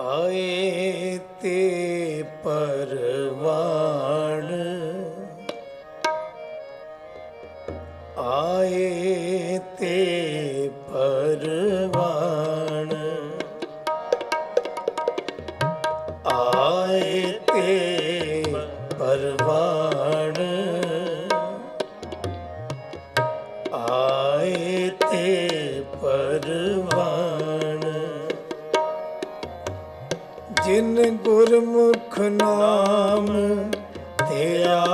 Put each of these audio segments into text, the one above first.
ਆਏ ਤੇ ਪਰਵਾਣ। ਆਏ ਤੇ ਪਰਵਾਣ। ਆਏ ਤੇ ਪਰਵਾਣ। ਆਏ ਤੇ ਪਰਵਾਣ। ਜਿਨ ਗੁਰਮੁਖ ਨਾਮ ਧਿਆਇਆ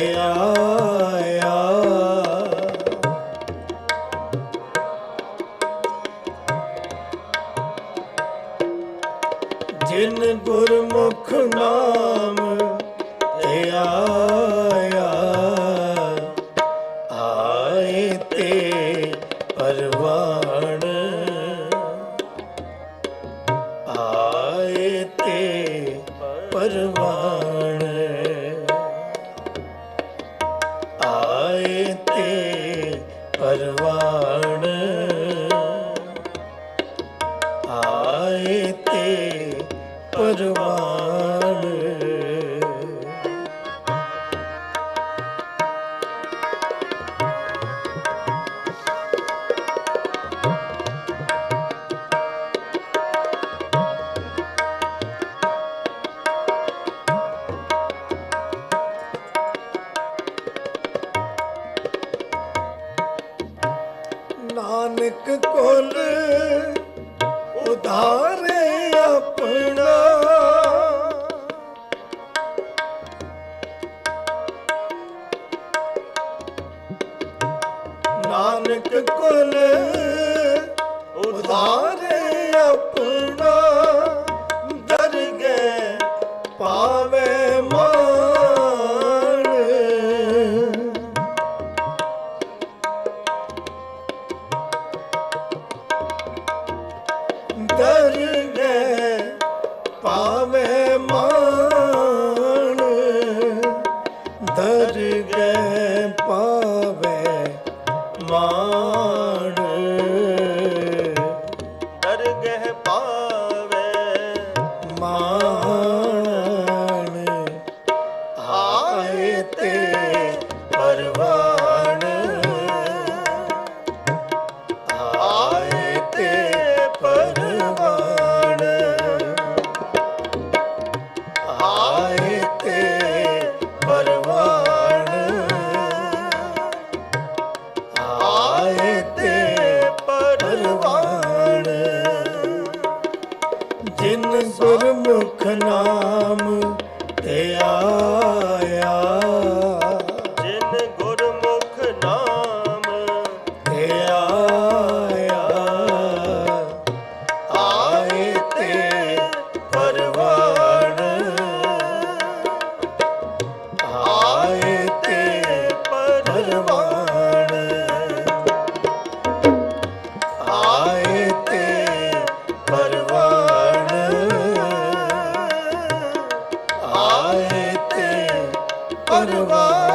Oh. ਨਾਨਕ ਕੋਲ ਉਧਾਰੇ ਤੇ ਪਰਵਾ Wonderful.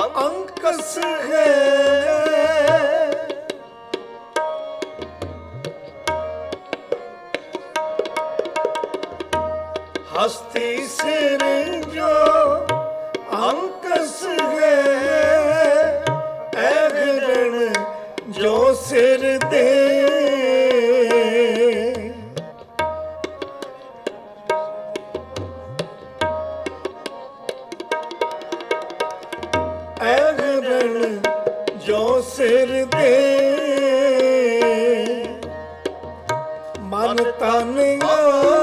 ਅੰਕਸ ਹੈ ਐਗਰਣ ਜੋ ਸਿਰ ਦੇ ਮਨ ਤਨ ਆ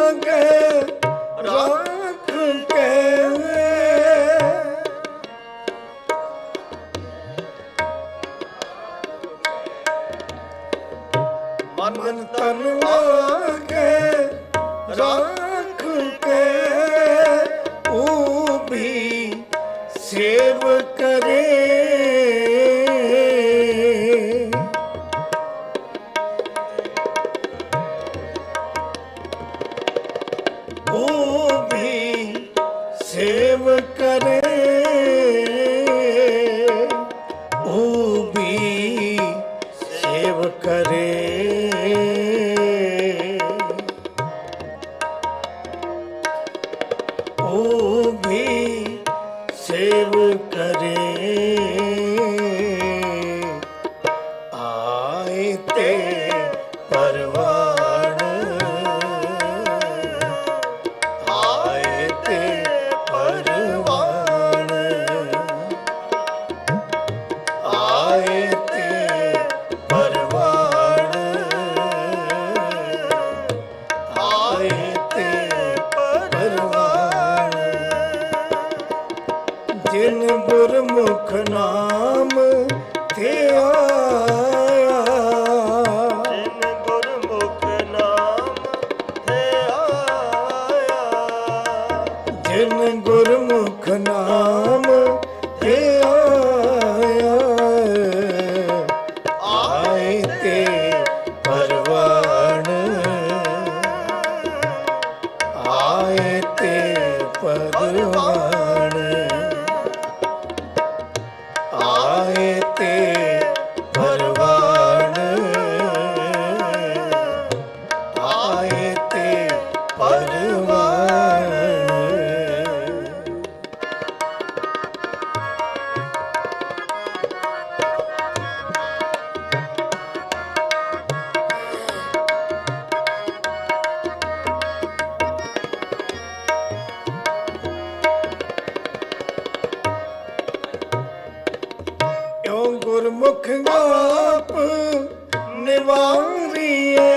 ਗੁਰਮੁਖ ਨਾਮ ਤੇ ਆ ਗੁਰਮੁਖ ਗਾਪ ਨਿਵਾਰੀਏ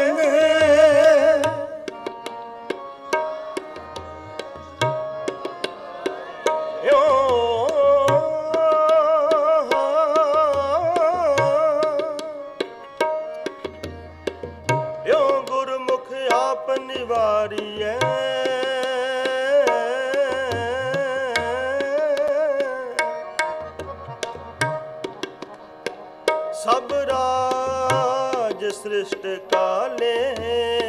ਸ੍ਰਿਸ਼ਟ ਕਾਲੇ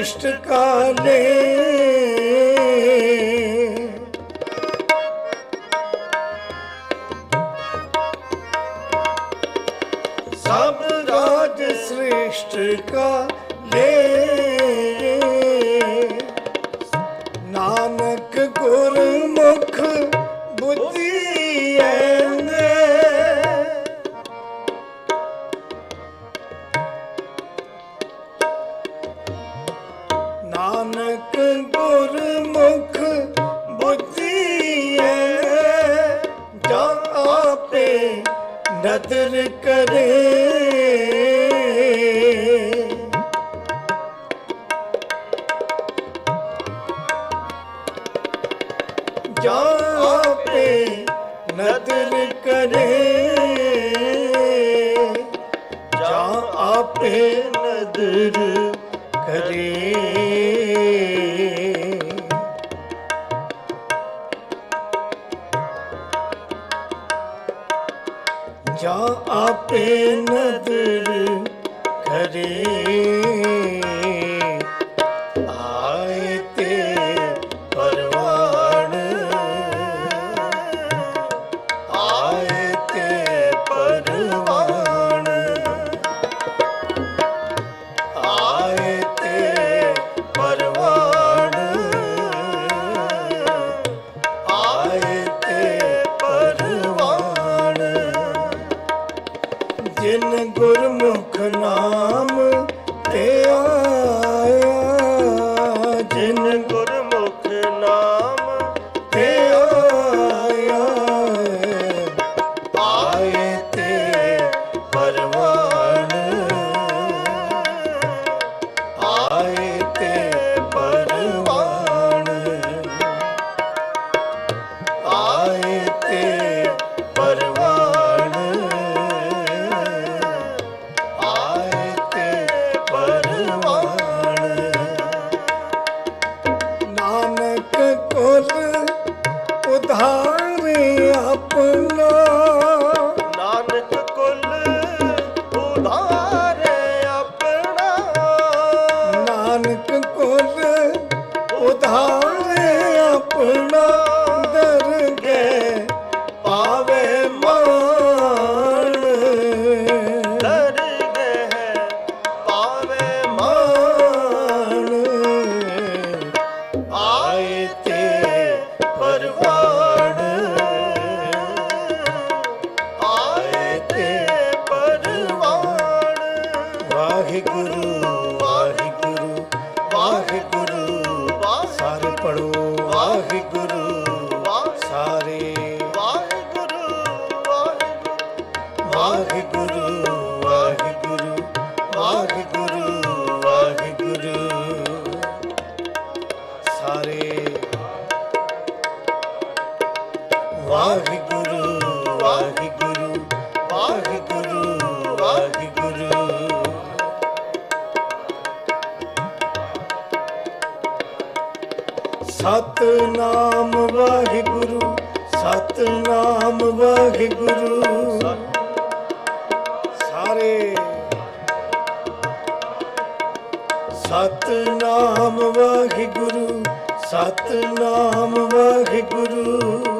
ਕ੍ਰਿਸ਼ਨ ਕਾਲੇ ਵਾਹਿਗੁਰੂ ਵਾਹਿਗੁਰੂ ਵਾਹਿਗੁਰੂ, ਸਾਰੇ ਪੜੋ ਵਾਹਿਗੁਰੂ, ਸਾਰੇ। ਵਾਹਿਗੁਰੂ ਵਾਹਿਗੁਰੂ ਵਾਹਿਗੁਰੂ ਵਾਹਿਗੁਰੂ ਵਾਹਿਗੁਰੂ। ਸਾਰੇ। ਵਾਹਿਗੁਰੂ ਵਾਹਿਗੁਰੂ ਵਾਹਿਗੁਰੂ। ਸਤਨਾਮ ਵਾਹਿਗੁਰੂ ਸਤਨਾਮ ਵਾਹਿਗੁਰੂ। ਸਾਰੇ ਸਤਨਾਮ ਵਾਹਿਗੁਰੂ ਸਤਨਾਮ ਵਾਹਿਗੁਰੂ।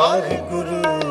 ਵਾਹਿਗੁਰੂ।